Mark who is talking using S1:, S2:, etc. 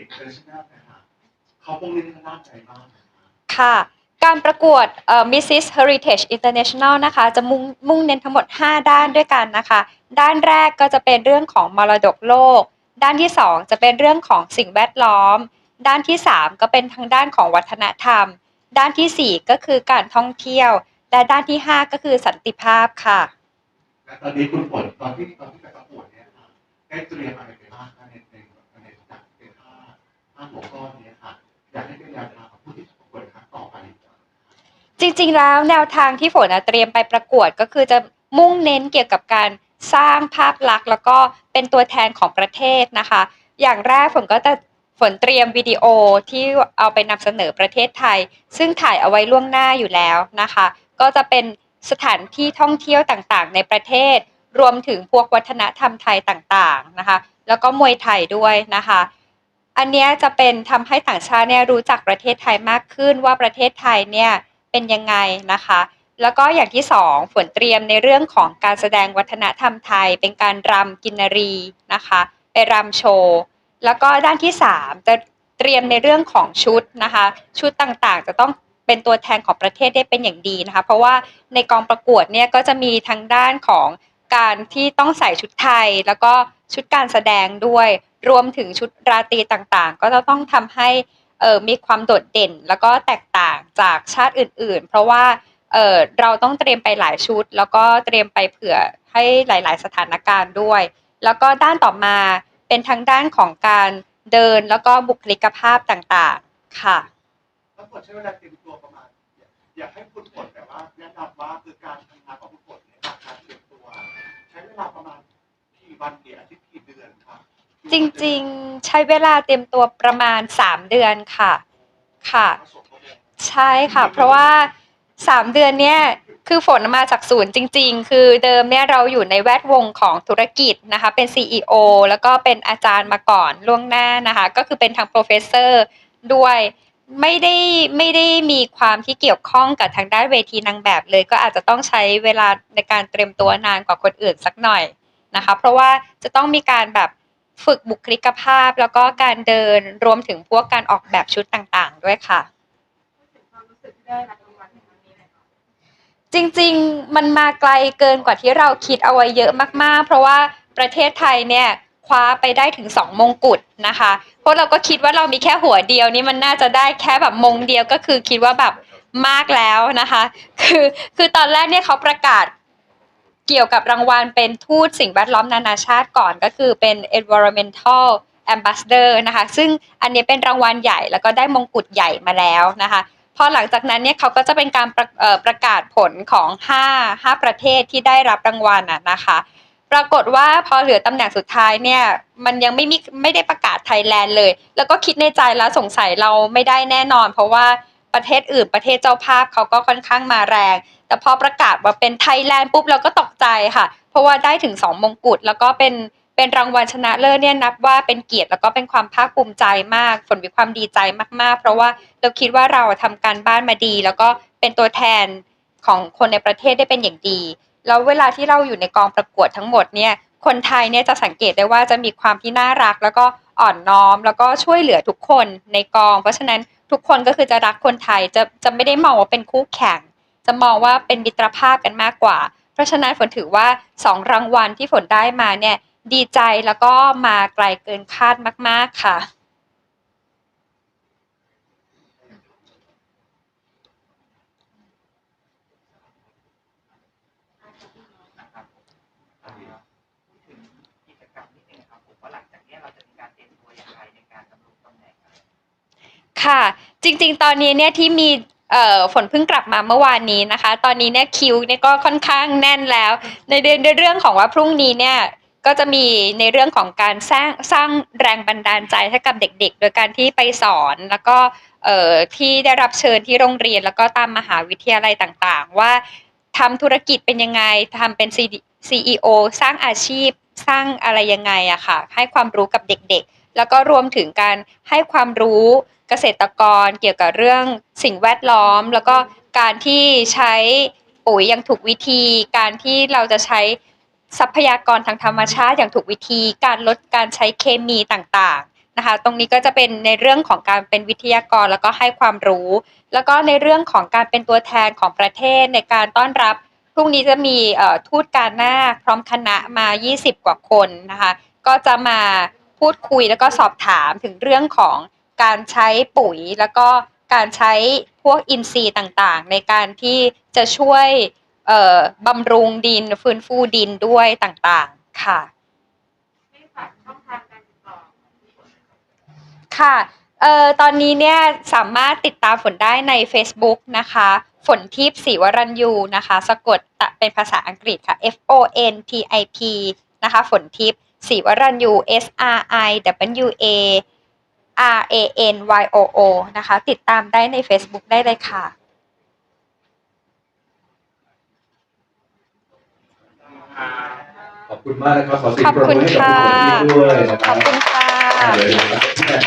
S1: international นะคะเขาพวกนี้เขาน่าใจมากนะคะ
S2: ค่ะ การประกวดเอ่อ Mrs Heritage International นะคะ จะมุ่งมุ่งเน้นทั้งหมด 5 ด้านด้วยกันนะคะ ด้านแรกก็จะเป็นเรื่องของมรดกโลก ด้านที่ 2 จะเป็นเรื่องของสิ่งแวดล้อม ด้านที่ 3 ก็เป็นทางด้านของวัฒนธรรม ด้านทีสี่4 ก็คือการท่องเที่ยว และด้านที่ 5 ก็คือสันติภาพค่ะ
S1: และตอนนี้คุณฝนตอนที่ตอนที่ไปประกวดเนี่ยค่ะได้เตรียมอะไรไปบ้างคะในในในจากเป็นห้าห้าหัวข้อนี้ค่ะ อยากให้เป็นแนวทางของผู้ที่จะประกวดครั้งต่อไป
S2: จริงๆ แล้วแนวทางที่ฝนอะเตรียมไปประกวดก็คือจะมุ่งเน้นเกี่ยวกับการสร้างภาพลักษณ์ แล้วก็เป็นตัวแทนของประเทศนะคะ อย่างแรกฝนก็จะฝนเตรียมวิดีโอที่เอาไปนำเสนอประเทศไทย ซึ่งถ่ายเอาไว้ล่วงหน้าอยู่แล้วนะคะ ก็จะเป็นสถานที่ท่องเที่ยวต่างๆ ในประเทศ รวมถึงพวกวัฒนธรรมไทยต่างๆนะคะ แล้วก็มวยไทยด้วยนะคะ อันเนี้ยจะเป็นทำให้ต่างชาติเนี่ยรู้จักประเทศไทยมากขึ้นว่าประเทศไทยเนี่ยเป็นยังไงนะคะ แล้วก็อย่างที่สองฝนเตรียมในเรื่องของการแสดงวัฒนธรรมไทย เป็นการรำกินรีนะคะไปรำโชว์แล้วก็ด้านที่สามจะเตรียมในเรื่องของชุดนะคะ ชุดต่างๆ จะต้องเป็นตัวแทนของประเทศได้เป็นอย่างดีนะคะ เพราะว่าในกองประกวดเนี่ยก็จะมีทั้งด้านของการที่ต้องใส่ชุดไทย แล้วก็ชุดการแสดงด้วย รวมถึงชุดราตรีต่างๆ ก็จะต้องทำให้เออมีความโดดเด่นแล้วก็แตกต่างจากชาติอื่น ๆ เพราะว่าเออเราต้องเตรียมไปหลายชุด แล้วก็เตรียมไปเผื่อให้หลาย ๆ สถานการณ์ด้วย แล้วก็ด้านต่อมาเป็นทางด้านของการเดินแล้วก็บุคลิกภาพต่างๆ ค่ะ
S1: ทั้งหมดใช้เวลาเตรียมตัวประมาณ อยากให้คุณฝนแบบว่าแนะนำว่าคือการทำงานของ
S2: จริง ๆ ใช้เวลาเตรียมตัวประมาณ 3 เดือนค่ะ ค่ะ ใช่ค่ะ เพราะว่า 3 เดือนเนี้ยคือฝนมาจากศูนย์จริง ๆ คือเดิมเนี่ยเราอยู่ในแวดวงของธุรกิจนะคะ เป็น CEO แล้วก็เป็นอาจารย์มาก่อนล่วงหน้านะคะ ก็คือเป็นทางโปรเฟสเซอร์ด้วยไม่ได้ไม่ได้มีความที่เกี่ยวข้องกับทางด้านเวทีนางแบบเลย ก็อาจจะต้องใช้เวลาในการเตรียมตัวนานกว่าคนอื่นสักหน่อยนะคะ เพราะว่าจะต้องมีการแบบ ฝึกบุคลิกภาพแล้วก็การเดินรวมถึงพวกการออกแบบชุดต่างๆ ด้วยค่ะ จริงๆ มันมาไกลเกินกว่าที่เราคิดเอาไว้เยอะมากๆ เพราะว่าประเทศไทยเนี่ยคว้าไปได้ถึง2มงกุฎนะคะเพราะเราก็คิดว่าเรามีแค่หัวเดียวนี่มันน่าจะได้แค่แบบมงเดียวก็คือคิดว่าแบบมากแล้วนะคะ คือคือตอนแรกเนี่ยเขาประกาศ เกี่ยวกับรางวัลเป็นทูตสิ่งแวดล้อมนานาชาติก่อนก็คือเป็น environmental ambassador นะคะ ซึ่งอันนี้เป็นรางวัลใหญ่แล้วก็ได้มงกุฎใหญ่มาแล้วนะคะพอหลังจากนั้นเนี่ยเขาก็จะเป็นการประประกาศผลของ 5 5 ประเทศที่ได้รับรางวัลน่ะนะคะ ปรากฏว่าพอเหลือตำแหน่งสุดท้ายเนี่ยมันยังไม่มีไม่ได้ประกาศไทยแลนด์เลย แล้วก็คิดในใจแล้วสงสัยเราไม่ได้แน่นอน เพราะว่าประเทศอื่นประเทศเจ้าภาพเขาก็ค่อนข้างมาแรง แต่พอประกาศว่าเป็นไทยแลนด์ปุ๊บเราก็ตก ใจค่ะ เพราะว่าได้ถึง2มงกุฎแล้วก็เป็นเป็นรางวัลชนะเลิศเนี่ยนับว่าเป็นเกียรติแล้วก็เป็นความภาคภูมิใจมากฝนมีความดีใจมากๆ เพราะว่าเราคิดว่าเราทำการบ้านมาดี แล้วก็เป็นตัวแทนของคนในประเทศได้เป็นอย่างดี แล้วเวลาที่เราอยู่ในกองประกวดทั้งหมดเนี่ยคนไทยเนี่ยจะสังเกตได้ว่าจะมีความที่น่ารัก แล้วก็อ่อนน้อม แล้วก็ช่วยเหลือทุกคนในกอง เพราะฉะนั้นทุกคนก็คือจะรักคนไทยจะจะไม่ได้มองว่าเป็นคู่แข่ง จะมองว่าเป็นมิตรภาพกันมากกว่า เพราะฉะนั้นฝนถือว่าสองรางวัลที่ฝนได้มาเนี่ยดีใจแล้วก็มาไกลเกินคาดมาก ๆ ค่ะ
S3: นะครับอ่าพูดถึงกิจกรรมนิดนึงนะครับผมว่าหลังจากเนี้ยเราจะมีการเตรียมตัวอย่างไรในการดำรงตำแหน่งอะไร
S2: ค่ะ จริง ๆ ตอนนี้เนี่ยที่มี เอ่อฝนเพิ่งกลับมาเมื่อวานนี้นะคะ ตอนนี้เนี่ยคิวเนี่ยก็ค่อนข้างแน่นแล้วในเรื่องในเรื่องของว่าพรุ่งนี้เนี่ยก็จะมีในเรื่องของการสร้างสร้างแรงบันดาลใจให้กับเด็กๆ โดยการที่ไปสอนแล้วก็เอ่อที่ได้รับเชิญที่โรงเรียน แล้วก็ตามมหาวิทยาลัยต่างๆ ว่าทำธุรกิจเป็นยังไงทำเป็น CEO สร้างอาชีพสร้างอะไรยังไงอะค่ะ ให้ความรู้กับเด็กๆ แล้วก็รวมถึงการให้ความรู้เกษตรกรเกี่ยวกับเรื่องสิ่งแวดล้อม แล้วก็การที่ใช้ปุ๋ยอย่างถูกวิธี การที่เราจะใช้ทรัพยากรทางธรรมชาติอย่างถูกวิธี การลดการใช้เคมีต่างๆนะคะ ตรงนี้ก็จะเป็นในเรื่องของการเป็นวิทยากรแล้วก็ให้ความรู้ แล้วก็ในเรื่องของการเป็นตัวแทนของประเทศในการต้อนรับพรุ่งนี้จะมีทูตการหน้าพร้อมคณะมา 20 กว่าคนนะคะ ก็จะมา พูดคุยแล้วก็สอบถามถึงเรื่องของการใช้ปุ๋ยแล้วก็การใช้พวกอินทรีย์ต่างๆ ในการที่จะช่วยบำรุงดินฟื้นฟูดินด้วยต่างๆ ค่ะค่ะเอ่อตอนนี้เนี่ยสามารถติดตามฝนได้ใน Facebook นะคะ ฝนทิพย์ศรีวรัญยูนะคะ สะกดเป็นภาษาอังกฤษค่ะ F O N T I P นะคะ ฝนทิพย์ ศรีวรัญยู S R I W A R A N Y O O นะคะ ติดตามได้ใน Facebook ได้เลยค่ะ
S4: ขอบคุณมากนะครับขอเสียง
S2: ขอบ
S4: ปรบ
S2: คุณ
S4: มือให้กับ
S2: ค่ะ
S4: คุณฝนทิพย์ด้วยนะค
S2: ข
S4: รั
S2: อ
S4: บบ
S2: คุณค่ะ
S4: อ่าเดี๋ยวนะครับ